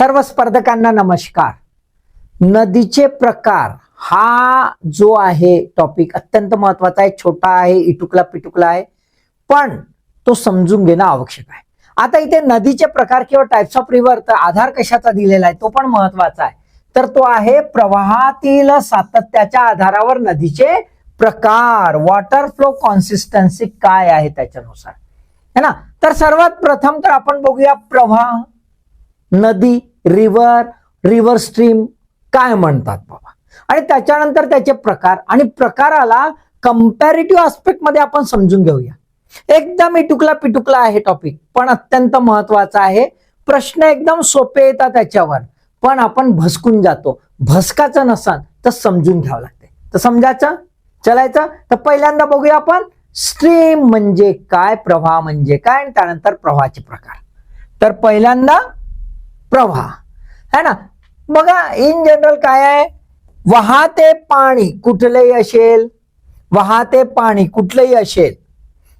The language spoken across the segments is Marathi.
सर्व स्पर्धकांना नमस्कार. नदीचे प्रकार हा जो आहे टॉपिक अत्यंत महत्त्वाचा आहे छोटा आहे इटुकला पिटुकला आहे पण तो समजून घेणं आवश्यक आहे. आता इथे नदीचे प्रकार किंवा टाइप्स ऑफ रिव्हर तर आधार कशाचा दिलेला आहे तो पण महत्त्वाचा आहे. तर तो आहे प्रवाहातील सातत्याच्या आधारावर नदीचे प्रकार. वॉटर फ्लो कॉन्सिस्टन्सी काय आहे त्याच्यानुसार? है ना? तर सर्वात प्रथम तर आपण बघूया प्रवाह नदी रिव्हर रिव्हर स्ट्रीम काय म्हणतात बाबा? आणि त्याच्यानंतर त्याचे प्रकार आणि प्रकाराला कम्पॅरेटिव्ह आस्पेक्टमध्ये आपण समजून घेऊया. एकदम इटुकला पिटुकला आहे टॉपिक पण अत्यंत महत्त्वाचा आहे. प्रश्न एकदम सोपे येतात त्याच्यावर पण आपण भसकून जातो. भसकाचं नसाल तर समजून घ्यावं लागते. तर समजायचं? चलायचं? तर पहिल्यांदा बघूया आपण. स्ट्रीम म्हणजे काय प्रवाह म्हणजे काय? आणि त्यानंतर प्रवाहाचे प्रकार. तर पहिल्यांदा प्रवाह. है ना? बघा इन जनरल काय आहे? वाहते पाणी कुठलंही असेल वाहते पाणी कुठलंही असेल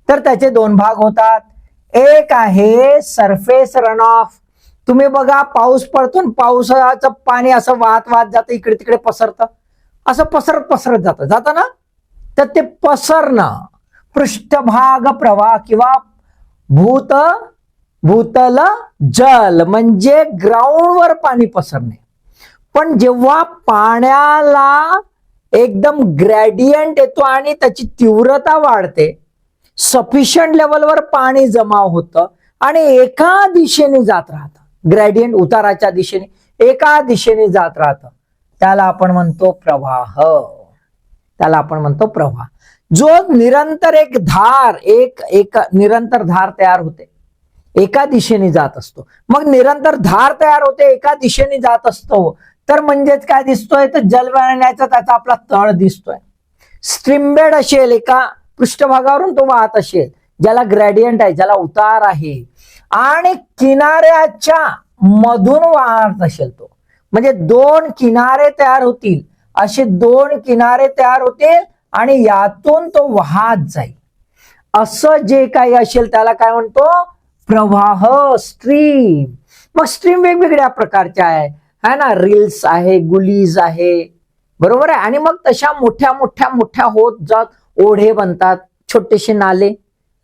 तर त्याचे दोन भाग होतात. एक आहे सरफेस रन ऑफ तुम्ही बघा पाऊस पडतो पावसाचं पाणी असं वाहत वाहत जातं इकडे तिकडे पसरतं. असं पसरत पसरत जातं. जातं ना? तर ते पसरणं पृष्ठभाग प्रवाह किंवा भूत भूतल जल म्हणजे ग्राउंडवर पाणी पसरणे. पण जेव्हा पाण्याला एकदम ग्रॅडियंट येतो आणि त्याची तीव्रता वाढते सफिशियंट लेवलवर पाणी जमा होतं आणि एका दिशेने जात राहतं. ग्रॅडियंट उताराच्या दिशेने एका दिशेने जात राहतं. त्याला आपण म्हणतो प्रवाह. त्याला आपण म्हणतो प्रवाह. जो निरंतर एक धार एक एक निरंतर धार तयार होते. एका दिशेने जात असतो. मग निरंतर धार तयार होते एका दिशेने जात असतो. तर म्हणजेच काय दिसतोय? तर जलवाहिन्याचा त्याचा आपला तळ दिसतोय. स्ट्रिमबेड असेल एका पृष्ठभागावरून तो वाहत असेल ज्याला ग्रॅडियंट आहे ज्याला उतार आहे. आणि किनाऱ्याच्या मधून वाहत असेल तो. म्हणजे दोन किनारे तयार होतील. असे दोन किनारे तयार होतील आणि यातून तो वाहत जाईल. असं जे काही असेल त्याला काय म्हणतो? प्रवाह स्ट्रीम मग स्ट्रीम वेगवेगळ्या प्रकारच्या आहे. है ना? रील्स आहे गुलीज आहे. बरोबर आहे? आणि मग तशा मोठ्या मोठ्या मोठ्या होत जात ओढे बनतात. छोटेसे नाले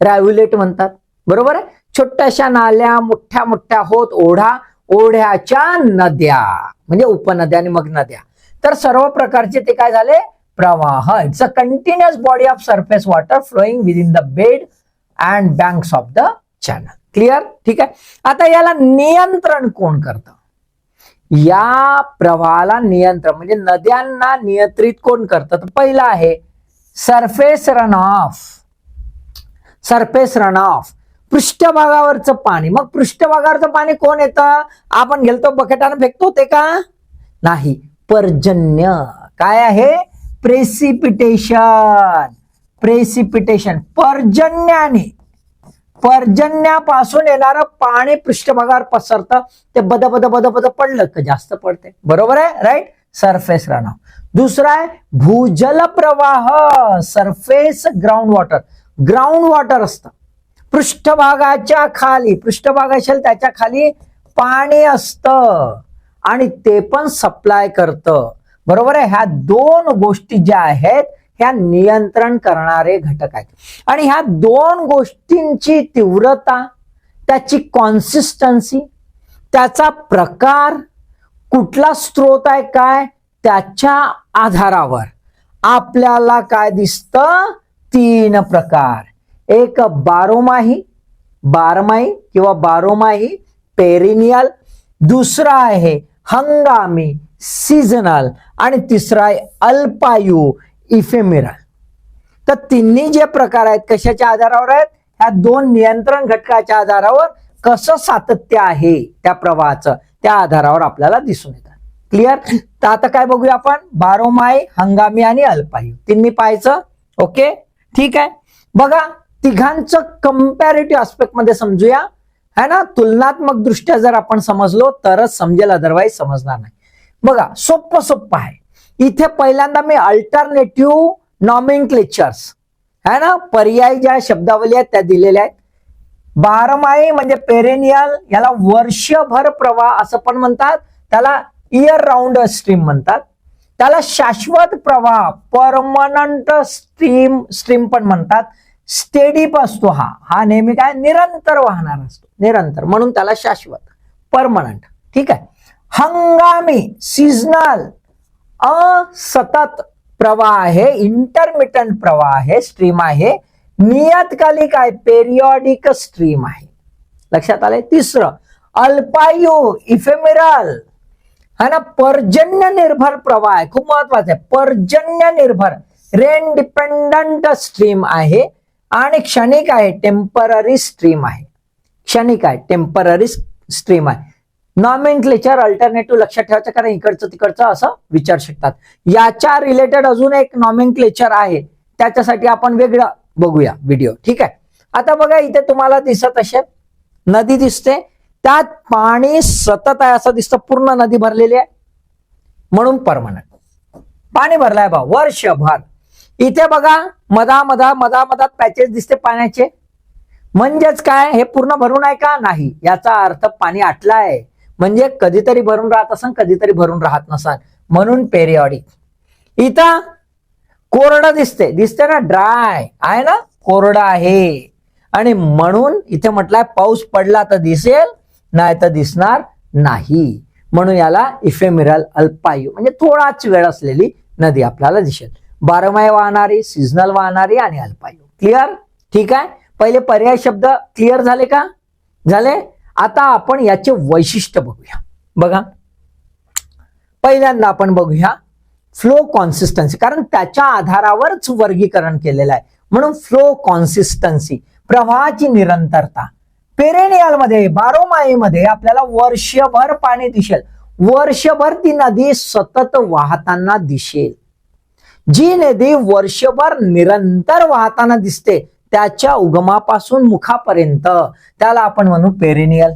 रॅव्युलेट म्हणतात. बरोबर आहे? छोट्याशा नाल्या मोठ्या मोठ्या होत ओढा ओढ्याच्या नद्या. म्हणजे उपनद्या आणि मग नद्या. तर सर्व प्रकारचे ते काय झाले? प्रवाह. It's a continuous body of surface water flowing within the bed and banks of the channel clear ठीक आहे? आता याला नियंत्रण कोण करतं? या प्रवाहाला नियंत्रण म्हणजे नद्यांना नियंत्रित कोण करतं? तर पहिलं आहे surface run off surface run off पृष्ठभागावरचं पाणी. मग पृष्ठभागावरचं पाणी कोण येतं? आपण गेलतो बकेटानं फेकतो ते का? नाही. पर्जन्य. काय आहे? Precipitation precipitation पर्जन्याने. पर्जन्यापासून येणारं पाणी पृष्ठभागावर पसरतं. ते बद बद बद बद पडलं का? जास्त पडते बरोबर आहे? राईट सरफेस रन दुसरा आहे भूजल प्रवाह. Surface ground water ground water असतं. पृष्ठभागाच्या खाली पृष्ठभाग असेल त्याच्याखाली पाणी असतं. आणि ते पण सप्लाय करतं. बरोबर आहे? ह्या दोन गोष्टी ज्या आहेत ह्या नियंत्रण करणारे घटक आहेत. आणि ह्या दोन गोष्टींची तीव्रता त्याची कॉन्सिस्टन्सी त्याचा प्रकार कुठला स्रोत आहे काय त्याच्या आधारावर आपल्याला काय दिसतं? तीन प्रकार. एक बारोमाही बारमाही किंवा बारोमाही पेरिनियल दुसरा आहे हंगामी सीझनल आणि तिसरा आहे अल्पायू. इफेमेरल तर तिन्ही जे प्रकार आहेत कशाच्या आधारावर आहेत? ह्या दोन नियंत्रण घटकाच्या आधारावर कसं सातत्य आहे त्या प्रवाहाचं त्या आधारावर आपल्याला दिसून येतात क्लिअर तर आता काय बघूया आपण? बारोमाई हंगामी आणि अल्पायू. तिन्ही पाहायचं? ओके ठीक आहे? बघा तिघांचं कम्पॅरेटिव्ह आस्पेक्टमध्ये समजूया. है ना? तुलनात्मक दृष्ट्या जर आपण समजलो तरच समजेल अदरवाईज समजणार नाही. बघा सोप्प सोप्प आहे. इथे पहिल्यांदा मी अल्टरनेटिव्ह नॉमिन क्लेचर्स है ना? पर्याय ज्या शब्दावली आहेत त्या दिलेल्या आहेत. बारमाही म्हणजे पेरेनियल याला वर्षभर प्रवाह असं पण म्हणतात. त्याला इयर राऊंड स्ट्रीम म्हणतात. त्याला शाश्वत प्रवाह परमनंट स्ट्रीम स्ट्रीम पण म्हणतात. स्टेडीप असतो हा. हा नेहमी काय? निरंतर वाहणार असतो. निरंतर. म्हणून त्याला शाश्वत परमनंट ठीक आहे? हंगामी सीझनल असतत प्रवाह आहे इंटरमिटंट प्रवाह आहे स्ट्रीम आहे. नियतकालिक आहे पेरियॉडिक स्ट्रीम आहे. लक्षात आले तिसरं अल्पायू इफेमिरल है ना? पर्जन्य निर्भर प्रवाह आहे. खूप महत्वाचं आहे. पर्जन्य निर्भर रेन डिपेंडंट स्ट्रीम आहे आणि क्षणिक आहे टेंपररी स्ट्रीम आहे. क्षणिक आहे टेंपररी स्ट्रीम आहे. नॉमेनक्लेचर अल्टरनेटिव्ह लक्षात ठेवायचं कारण इकडचं तिकडचं असं विचार शकतात. याच्या रिलेटेड अजून एक नॉमेनक्लेचर आहे. त्याच्यासाठी आपण वेगळं बघूया व्हिडिओ ठीक आहे? आता बघा इथे तुम्हाला दिसत असेल नदी दिसते. त्यात पाणी सतत आहे असं दिसतं. पूर्ण नदी भरलेली आहे. म्हणून परमनंट पाणी भरलाय बा वर्षभर. इथे बघा मधा मधा मधा मधात पॅचेस दिसते पाण्याचे. म्हणजेच काय? हे पूर्ण भरून आहे का? नाही. याचा अर्थ पाणी आटलाय. म्हणजे कधीतरी भरून राहत असन कधीतरी भरून राहत नसन. म्हणून पेरियॉडिक इथं कोरडं दिसते दिसते ना ड्राय आहे ना? कोरडं आहे. आणि म्हणून इथे म्हटलंय पाऊस पडला तर दिसेल नाही तर दिसणार नाही. म्हणून याला इफेमिरल अल्पायू म्हणजे थोडाच वेळ असलेली नदी आपल्याला दिसेल. बारमाही वाहणारी सीझनल वाहणारी आणि अल्पायू क्लिअर ठीक आहे? पहिले पर्याय शब्द क्लिअर झाले का? झाले? आता आपण याचे वैशिष्ट्य बघूया. बघा. पहिल्यांदा आपण बघूया फ्लो कॉन्सिस्टन्सी कारण त्याच्या आधारावरच वर्गीकरण केलेलं आहे. म्हणून फ्लो कॉन्सिस्टन्सी प्रवाहाची निरंतरता. पेरेनियलमध्ये आपल्याला वर्षभर पाणी दिसेल. वर्षभर ती नदी सतत वाहताना दिसेल. जी नदी वर्षभर निरंतर वाहताना दिसते त्याच्या उगमापासून मुखापर्यंत त्याला आपण म्हणू पेरेनियल.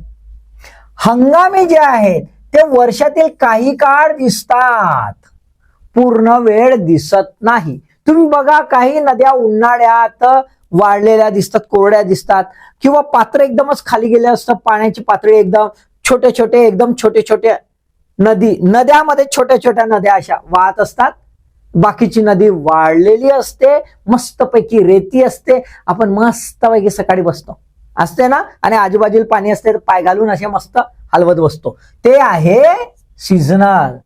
हंगामी जे आहेत ते वर्षातील काही काळ दिसतात. पूर्ण वेळ दिसत नाही. तुम्ही बघा काही नद्या उन्हाळ्यात वाढलेल्या दिसतात कोरड्या दिसतात. किंवा पात्र एकदमच खाली गेले असतं पाण्याची पातळी एकदम छोटे छोटे एकदम छोटे छोटे नदी नद्यामध्ये छोट्या छोट्या नद्या अशा वाहत असतात. बाकीची नदी वाढलेली असते मस्तपैकी रेती असते आपण मस्तपैकी सकाळी बसतो. असते ना? आणि आजूबाजूला पाणी असते तर पाय घालून असे मस्त हलवत बसतो. ते आहे सीझनल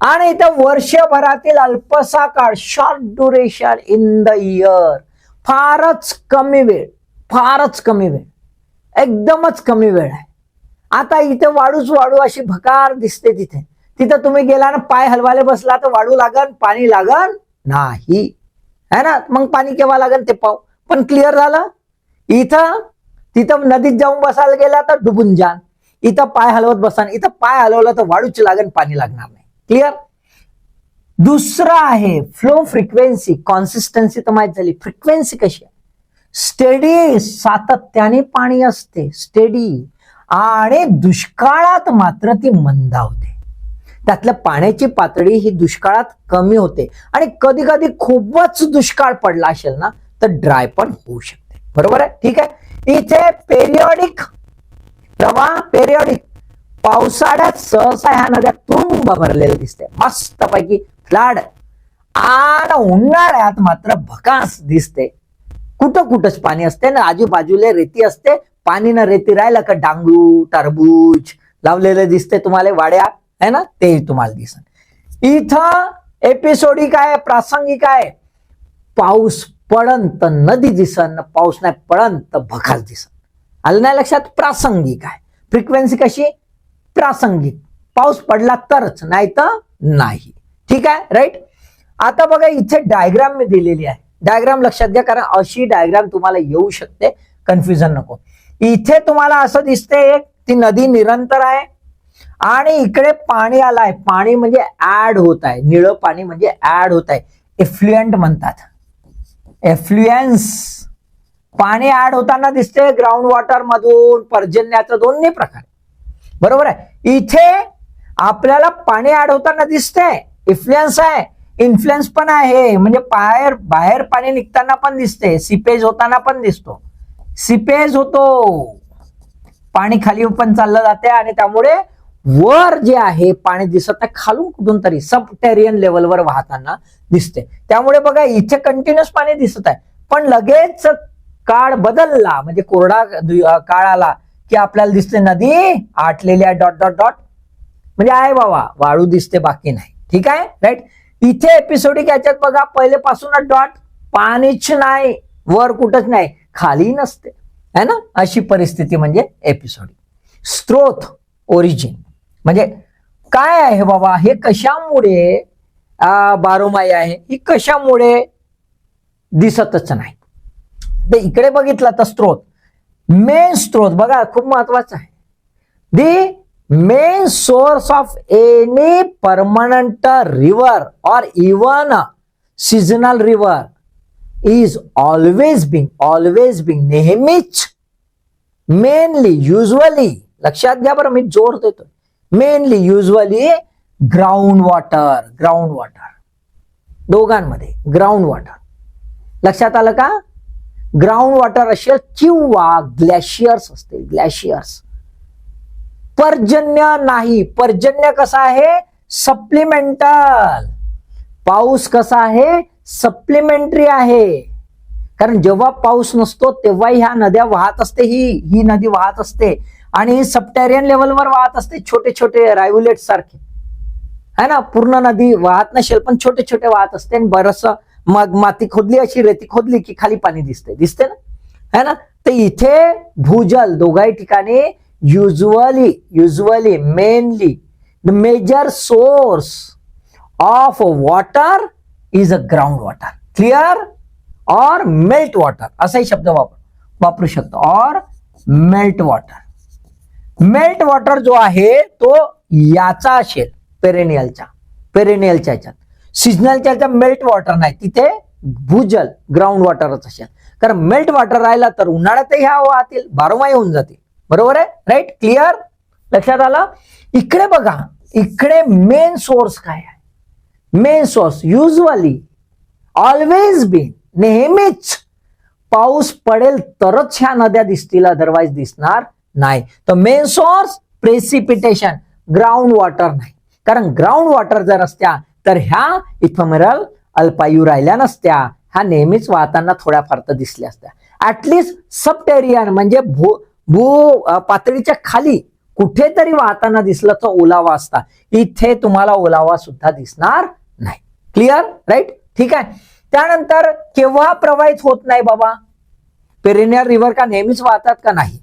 आणि इथं वर्षभरातील अल्पसा काळ short duration in the year फारच कमी वेळ फारच कमी वेळ. एकदमच कमी वेळ आहे. आता इथे वाळूच वाढू अशी भकार दिसते तिथे. तिथं तुम्ही गेला ना पाय हलवायला बसला तर वाळू लागन पाणी लागन? नाही. है ना? मग पाणी केव्हा लागन ते पाव पण क्लिअर झालं? इथं तिथं नदीत जाऊन बसायला गेला तर डुबून जान. इथं पाय हलवत बसान. इथं पाय हलवला तर वाळूच लागन पाणी लागणार नाही. क्लिअर दुसरं आहे फ्लो फ्रिक्वेन्सी कॉन्सिस्टन्सी तर माहीत झाली. फ्रिक्वेन्सी कशी आहे? स्टेडी सातत्याने पाणी असते. स्टेडी आणि दुष्काळात मात्र ती मंदावते त्यातल्या पाण्याची पातळी ही दुष्काळात कमी होते. आणि कधी कधी खूपच दुष्काळ पडला असेल ना तर ड्राय पण होऊ शकते. बरोबर आहे? ठीक आहे? इथे पेरियॉडिक प्रवाह पेरियॉडिक पावसाळ्यात सहसा ह्या नद्या तुंब भरलेल्या दिसते. मस्तपैकी फ्लाड. आणि उन्हाळ्यात मात्र भकास दिसते. कुठं कुठंच पाणी असते ना आजूबाजूला रेती असते. पाणी ना रेती राहिलं का डांगू टरबूज लावलेले दिसते तुम्हाला वाड्या आहे ना? ते तुम्हाला दिसन. इथं एपिसोडिक आहे प्रासंगिक आहे. पाऊस पडन तर नदी दिसन पाऊस नाही पडन तर भकास दिसन. आलं नाही लक्षात? प्रासंगिक आहे. फ्रिक्वेन्सी कशी? प्रासंगिक. पाऊस पडला तरच नाही तर नाही. ठीक आहे? राईट आता बघा इथे डायग्राम मी दिलेली आहे. डायग्राम लक्षात घ्या कारण अशी डायग्राम तुम्हाला येऊ शकते. कन्फ्युजन नको. इथे तुम्हाला असं दिसते ती नदी निरंतर आहे. आणि इकडे पाणी आलाय. पाणी म्हणजे ऍड होत आहे. निळं पाणी म्हणजे ऍड होत आहे. एफ्लुएंट म्हणतात. एफ्लुएन्स पाणी ऍड होताना दिसते ग्राउंड वॉटर मधून पर्जन्याचं दोन्ही प्रकार. बरोबर आहे? इथे आपल्याला पाणी ऍड होताना दिसते इन्फ्लुएन्स आहे. इन्फ्लुएन्स पण आहे. म्हणजे बाहेर बाहेर पाणी निघताना पण दिसते सिपेज होताना पण दिसतो. सिपेज होतो. पाणी खाली पण चाललं जाते आणि त्यामुळे वर जे आहे पाणी दिसत नाही खालून कुठून तरी सबटेरियन लेवलवर वाहताना दिसते. त्यामुळे बघा इथे कंटिन्युअस पाणी दिसत आहे. पण लगेच काळ बदलला म्हणजे कोरडा काळ आला की आपल्याला दिसते नदी आटलेली आहे डॉट डॉट डॉट म्हणजे आहे बाबा वाळू दिसते बाकी नाही. ठीक आहे? राईट इथे एपिसोडिक याच्यात बघा पहिलेपासूनच डॉट पाणीच नाही वर कुठंच नाही खाली नसते. है ना? अशी परिस्थिती म्हणजे एपिसोडिक स्त्रोत ओरिजिन म्हणजे काय आहे बाबा? हे कशामुळे बारोमाई बारोमाही आहे? ही कशामुळे दिसतच नाही. तर इकडे बघितलं तर स्त्रोत मेन स्त्रोत बघा खूप महत्त्वाचा आहे. The main source of any permanent river or even seasonal river is always being always being नेहमीच मेनली युजली लक्षात घ्या बरं मी जोर देतोय. Mainly usually ground water ground water दोघांमध्ये ग्राउंड वॉटर लक्षात आलं का? ग्राउंड वॉटर असेल किंवा ग्लॅशियर्स असतील ग्लॅशियर्स पर्जन्य नाही. पर्जन्य कसा आहे? सप्लिमेंटल पाऊस कसा आहे? सप्लिमेंटरी आहे. कारण जेव्हा पाऊस नसतो तेव्हा ह्या नद्या वाहत असते ही. ही नदी वाहत असते. आणि सबटेरियन लेवलवर वाहत असते छोटे छोटे रायव्हुलेट सारखे. है ना? पूर्ण नदी वाहत नसेल पण छोटे छोटे वाहत असते आणि बरस मग माती खोदली अशी रेती खोदली की खाली पाणी दिसते दिसते ना? है ना? तर इथे भूजल दोघाही ठिकाणी usually usually mainly the major source of water is a ground water clear or melt water असाही शब्द वापर वापरू शकतो. और मेल्ट वॉटर मेल्ट वॉटर जो आहे तो याचा असेल पेरेनियलच्या पेरेनियलच्या ह्याच्यात सिजनलच्या ह्याच्यात मेल्ट वॉटर नाही तिथे भूजल ग्राउंड वॉटरच असेल. कारण मेल्ट वॉटर राहिला तर उन्हाळ्यातही ह्या वाहतील बारोमाही होऊन जातील. बरोबर आहे? राईट क्लिअर लक्षात आलं? इकडे बघा इकडे मेन सोर्स काय आहे? Main source usually always been नेहमीच पाऊस पडेल तरच ह्या नद्या दिसतील अदरवाईज दिसणार. नाही. तर main source precipitation ground water नाही. कारण ग्राउंड वॉटर जर असत्या तर ह्या इथमरल अल्पायू राहिल्या नसत्या. ह्या नेहमीच वाहताना थोड्याफार तर दिसल्या असत्या. ऍटलिस्ट सबटेरियन म्हणजे भू भू पातळीच्या खाली कुठेतरी वाहताना दिसलं तर ओलावा असता. इथे तुम्हाला ओलावा सुद्धा दिसणार नाही. क्लिअर राईट ठीक आहे. त्यानंतर केव्हा प्रवाहित होत नाही बाबा? पेरेनियर रिव्हर का नेहमीच वाहतात का नाही?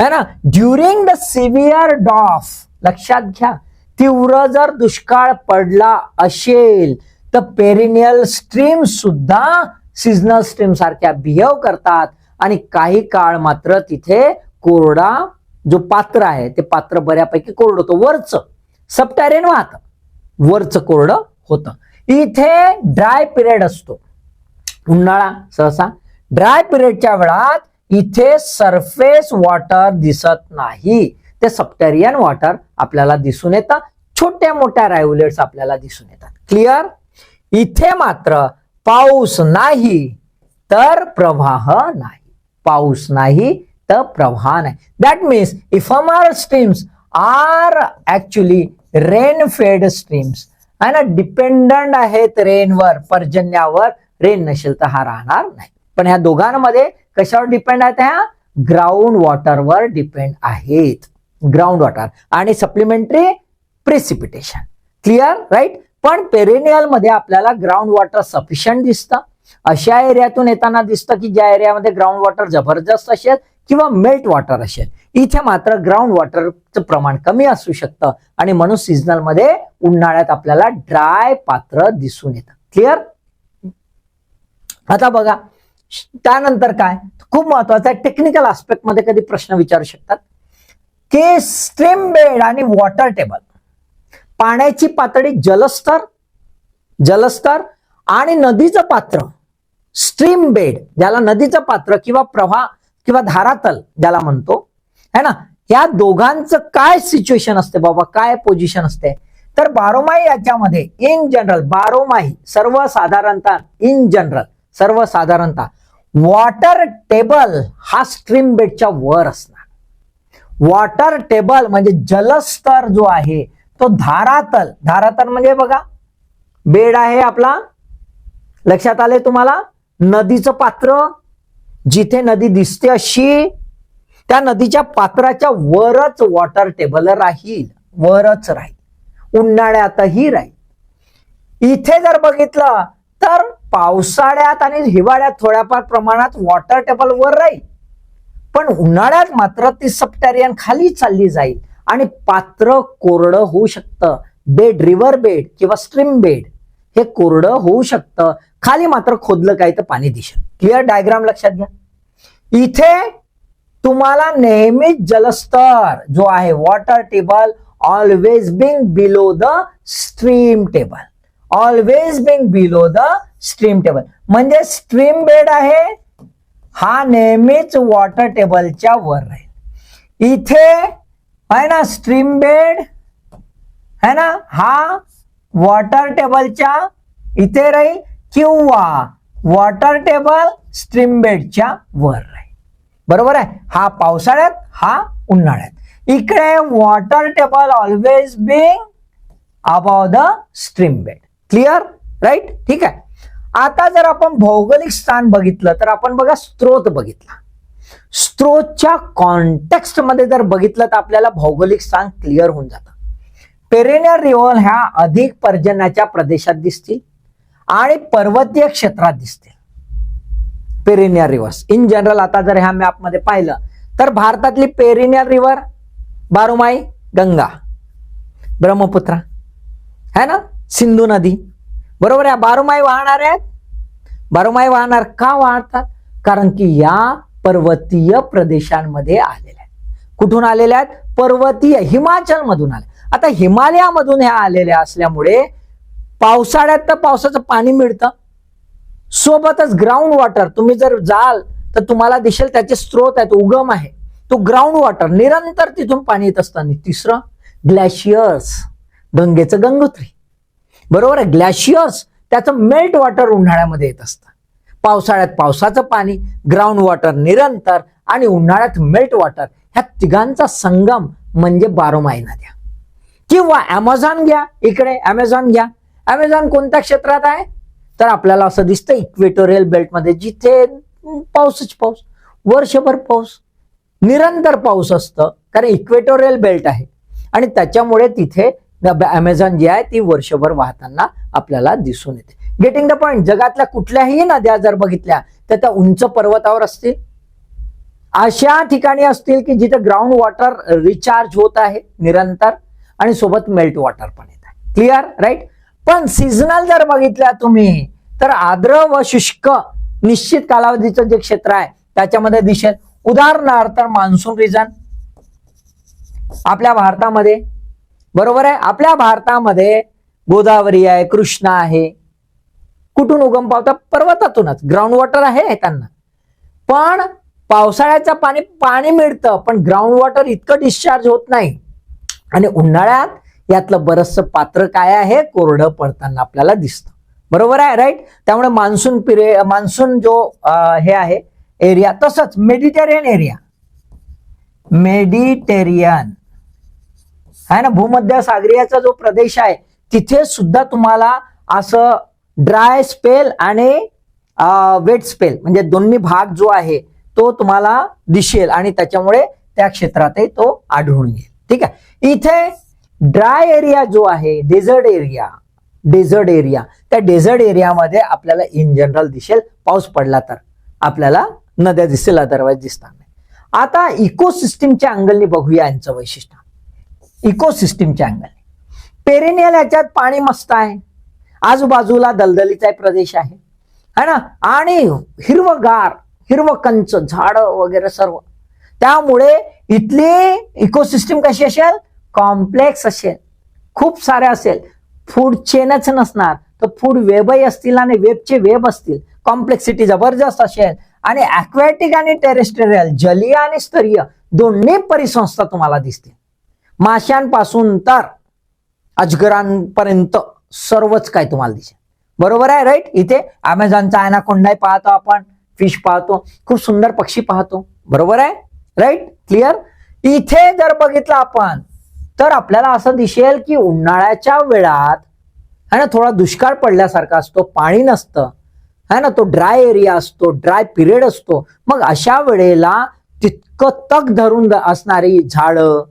है ना? ड्युरिंग द सिव्हिअर डॉफ लक्षात घ्या तीव्र जर दुष्काळ पडला असेल तर पेरिनियल स्ट्रीम सुद्धा सिजनल स्ट्रीम सारख्या बिहेव करतात. आणि काही काळ मात्र तिथे कोरडा जो पात्र आहे ते पात्र बऱ्यापैकी कोरडं होतं. वरचं सबटॅरेन वाहत. वरचं कोरडं होतं. इथे ड्राय पिरियड असतो. उन्हाळा सहसा. ड्राय पिरियडच्या वेळात इथे सरफेस वॉटर दिसत नाही. ते सप्टेरियन वॉटर आपल्याला दिसून येतं छोट्या मोठ्या रायव्हलेट्स आपल्याला दिसून येतात. क्लिअर इथे मात्र पाऊस नाही तर प्रवाह नाही. पाऊस नाही तर प्रवाह नाही. That means ephemeral streams are actually rain fed streams आहे ना? डिपेंडंट आहेत रेनवर पर्जन्यावर रेन नसेल तर हा राहणार नाही. पण ह्या दोघांमध्ये कशावर डिपेंड आहेत ह्या ग्राउंड वॉटरवर डिपेंड आहेत. ग्राउंड वॉटर आणि सप्लिमेंटरी प्रेसिपिटेशन क्लिअर राईट पण पेरेनियलमध्ये आपल्याला ग्राउंड वॉटर सफिशियंट दिसतं. अशा एरियातून येताना दिसतं की ज्या एरियामध्ये ग्राउंड वॉटर जबरदस्त असेल किंवा मेल्ट वॉटर असेल. इथे मात्र ग्राउंड वॉटरचं प्रमाण कमी असू शकतं आणि म्हणून सीझनलमध्ये उन्हाळ्यात आपल्याला ड्राय पात्र दिसून येतं. क्लिअर आता बघा. त्यानंतर काय? खूप महत्वाचं आहे टेक्निकल आस्पेक्टमध्ये कधी प्रश्न विचारू शकतात. की स्ट्रीम बेड आणि वॉटर टेबल पाण्याची पातळी जलस्तर जलस्तर आणि नदीचं पात्र. स्ट्रीम बेड ज्याला नदीचं पात्र किंवा प्रवाह किंवा धारातल ज्याला म्हणतो. है ना? या दोघांचं काय सिच्युएशन असते बाबा? काय पोझिशन असते? तर बारोमाही याच्यामध्ये इन जनरल बारोमाही सर्वसाधारणतः इन जनरल सर्वसाधारणतः वॉटर टेबल हा स्ट्रीम बेडच्या वर असणार. वॉटर टेबल म्हणजे जलस्तर जो आहे तो धारातल. धारातल म्हणजे बघा बेड आहे आपला. लक्षात आले तुम्हाला? नदीचं पात्र. जिथे नदी दिसते अशी त्या नदीच्या पात्राच्या वरच वॉटर टेबल राहील. वरच राहील. उन्हाळ्यातही राहील. इथे जर बघितलं तर पावसाळ्यात आणि हिवाळ्यात थोड्याफार प्रमाणात वॉटर टेबल वर राहील. पण उन्हाळ्यात मात्र ती सबटेरियन खाली चालली जाईल आणि पात्र कोरडं होऊ शकतं. बेड रिव्हर बेड किंवा स्ट्रीम बेड हे कोरडं होऊ शकतं. खाली मात्र खोदलं काही तर पाणी दिसेल. क्लिअर डायग्राम लक्षात घ्या. इथे तुम्हाला नेहमीच जलस्तर जो आहे water table always being below the stream table always being below the stream table म्हणजे स्ट्रीम बेड आहे हा नेहमीच वॉटर टेबलच्या वर राहील. इथे आहे ना स्ट्रीम बेड है ना हा वॉटर टेबलच्या इथे राहील किंवा वॉटर टेबल स्ट्रीम बेडच्या वर राहील. बरोबर आहे? हा पावसाळ्यात हा उन्हाळ्यात. इकडे water table always being above the stream bed clear right ठीक आहे. आता जर आपण भौगोलिक स्थान बघितलं तर आपण बघा स्त्रोत बघितला. स्त्रोतच्या कॉन्टेक्स्टमध्ये जर बघितलं तर आपल्याला भौगोलिक स्थान क्लिअर होऊन जातं. पेरेनियर रिव्हर ह्या अधिक पर्जन्याच्या प्रदेशात दिसतील आणि पर्वतीय क्षेत्रात दिसतील. पेरेनियर रिव्हर्स इन जनरल आता जर ह्या मॅपमध्ये पाहिलं तर भारतातली पेरिनियर रिव्हर बारुमाई गंगा. ब्रह्मपुत्रा. है ना? सिंधू नदी. बरोबर आहे बारोमाई वाहणार आहेत. बारोमाई वाहणार का वाहतात? कारण की या पर्वतीय प्रदेशांमध्ये आलेल्या आहेत. कुठून आलेल्या आहेत? पर्वतीय हिमाचल मधून आले. आता हिमालयामधून ह्या आलेल्या असल्यामुळे पावसाळ्यात तर पावसाचं पाणी मिळतं. सोबतच ग्राउंड वॉटर तुम्ही जर जाल तर तुम्हाला दिसेल त्याचे स्रोत आहेत उगम आहे. तो ग्राउंड वॉटर निरंतर तिथून पाणी येत असताना तिसरं ग्लॅशियर्स गंगेचं गंगोत्री. बरोबर आहे? ग्लॅशियर्स त्याचं मेल्ट वॉटर उन्हाळ्यामध्ये येत असतं. पावसाळ्यात पावसाचं पाणी ग्राउंड वॉटर निरंतर आणि उन्हाळ्यात मेल्ट वॉटर ह्या तिघांचा संगम म्हणजे बारोमाई नद्या किंवा अमेझॉन घ्या इकडे अमेझॉन घ्या. अमेझॉन कोणत्या क्षेत्रात आहे? तर आपल्याला असं दिसतं इक्वेटोरियल बेल्टमध्ये जिथे पाऊसच पाऊस वर्षभर पाऊस निरंतर पाऊस असतं. कारण इक्वेटोरियल बेल्ट आहे. आणि त्याच्यामुळे तिथे अमेझॉन जी आहे ती वर्षभर वाहताना आपल्याला दिसून येते. गेटिंग द पॉइंट जगातल्या कुठल्याही नद्या जर बघितल्या तर त्या उंच पर्वतावर असतील. अशा ठिकाणी असतील की जिथे ग्राउंड वॉटर रिचार्ज होत आहे निरंतर आणि सोबत मेल्ट वॉटर पण येत आहे. क्लिअर राईट पण सीझनल जर बघितल्या तुम्ही तर आर्द्र व शुष्क निश्चित कालावधीचं जे क्षेत्र आहे त्याच्यामध्ये दिसेल. उदाहरणार्थ मान्सून रिजन आपल्या भारतामध्ये बरोबर आहे? आपल्या भारतामध्ये गोदावरी आहे कृष्णा आहे. कुठून उगम पावतात पर्वतातूनच. ग्राउंड वॉटर आहे त्यांना. पण पावसाळ्याचं पाणी पाणी मिळतं पण ग्राउंड वॉटर इतकं डिस्चार्ज होत नाही. आणि उन्हाळ्यात यातलं बरचसं पात्र काय आहे? कोरडं पडताना आपल्याला दिसतं. बरोबर आहे राईट त्यामुळे मान्सून पिरे मान्सून जो हे आहे एरिया तसंच मेडिटेरियन एरिया. मेडिटेरियन. आहे ना भूमध्य सागरीयाचा जो प्रदेश आहे तिथे सुद्धा तुम्हाला असं ड्राय स्पेल आणि वेट स्पेल म्हणजे दोन्ही भाग जो आहे तो तुम्हाला दिसेल आणि त्याच्यामुळे त्या क्षेत्रातही तो आढळून येईल. ठीक आहे? इथे ड्राय एरिया जो आहे डेझर्ट एरिया डेझर्ट एरिया त्या डेझर्ट एरियामध्ये आपल्याला इन जनरल दिसेल. पाऊस पडला तर आपल्याला नद्या दिसेल अदरवाईज दिसणार नाही. आता इकोसिस्टीमच्या अँगलनी बघूया यांचं वैशिष्ट्य. इकोसिस्टीमच्या अँगल पेरेनियल याच्यात पाणी मस्त आहे. आजूबाजूला दलदलीचा एक प्रदेश आहे. है ना? आणि हिरवगार हिरव कंच झाड वगैरे सर्व. त्यामुळे इथली इकोसिस्टीम कशी असेल? कॉम्प्लेक्स असेल. खूप सारे असेल. फूड चेनच नसणार. तर फूड वेबही असतील आणि वेबचे वेब असतील. कॉम्प्लेक्सिटी जबरदस्त असेल. आणि अक्वॅटिक आणि टेरेस्टेरियल जलीय आणि स्तरीय दोन्ही परिसंस्था तुम्हाला दिसतील. माशांपासून तर अजगरांपर्यंत सर्वच काय तुम्हाला दिसेल. बरोबर आहे राईट इथे अमेझॉनचा आयनाकोंडाही पाहतो आपण. फिश पाहतो. खूप सुंदर पक्षी पाहतो. बरोबर आहे? राईट क्लिअर इथे जर बघितलं आपण तर आपल्याला असं दिसेल की उन्हाळ्याच्या वेळात है ना थोडा दुष्काळ पडल्यासारखा असतो पाणी नसतं. है ना तो ड्राय एरिया असतो ड्राय पिरियड असतो. मग अशा वेळेला तितकं तग धरून असणारी झाडं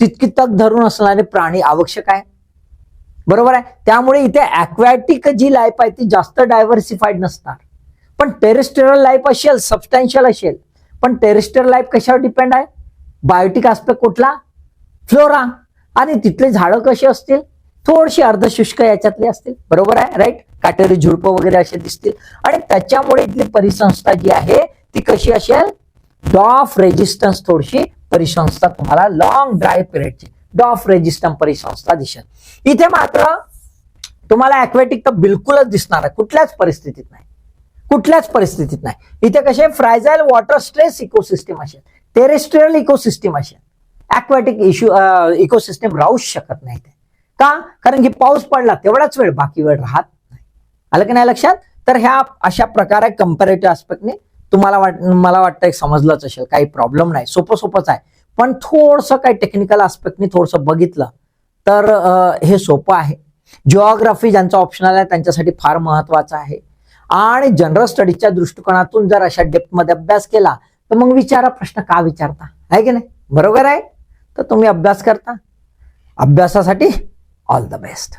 तितकी तक धरून असणारे प्राणी आवश्यक आहे. बरोबर आहे? त्यामुळे इथे अक्वॅटिक जी लाईफ आहे ती जास्त डायव्हर्सिफाईड नसणार. पण टेरेस्ट्रियल लाईफ असेल सबस्टॅन्शियल असेल पण टेरेस्ट्रियल लाईफ कशावर डिपेंड आहे? बायोटिक आस्पेक्ट कुठला? फ्लोरा आणि तिथले झाडं कशी असतील? थोडीशी अर्धशुष्क याच्यातले असतील. बरोबर आहे? राईट काटेरी झुडपं वगैरे असे दिसतील. आणि त्याच्यामुळे इथली परिसंस्था जी आहे ती कशी असेल? डॉफ रेजिस्टन्स थोडीशी परिसंस्था तुम्हाला लॉंग ड्राय पिरियडची डॉफ रेजिस्टन्स परिसंस्था दिसेल. इथे मात्र तुम्हाला ऍक्वेटिक तर बिलकुलच दिसणार आहे कुठल्याच परिस्थितीत नाही. कुठल्याच परिस्थितीत नाही. इथे कसे फ्रायझाईल वॉटर स्ट्रेस इकोसिस्टीम असेल. टेरेस्ट्रियल इकोसिस्टीम असेल. अक्वॅटिक इश्यू इकोसिस्टीम राहूच शकत नाही ते का? कारण की पाऊस पडला तेवढाच वेळ बाकी वेळ राहत नाही. आलं की नाही लक्षात? तर ह्या अशा प्रकारे कम्पॅरेटिव्ह आस्पेक्टने तुम्हाला वाट मला वाटतं समजलंच असेल काही प्रॉब्लेम नाही. सोपं सोपंच आहे. पण थोडंसं काही टेक्निकल आस्पेक्टनी थोडंसं बघितलं तर हे सोपं आहे. जिओग्राफी ज्यांचा ऑप्शनल आहे त्यांच्यासाठी फार महत्वाचं आहे. आणि जनरल स्टडीजच्या दृष्टिकोनातून जर अशा डेप्थमध्ये अभ्यास केला तर मग विचारा प्रश्न का विचारता? आहे की नाही? बरोबर आहे? तर तुम्ही अभ्यास करता. अभ्यासासाठी ऑल द बेस्ट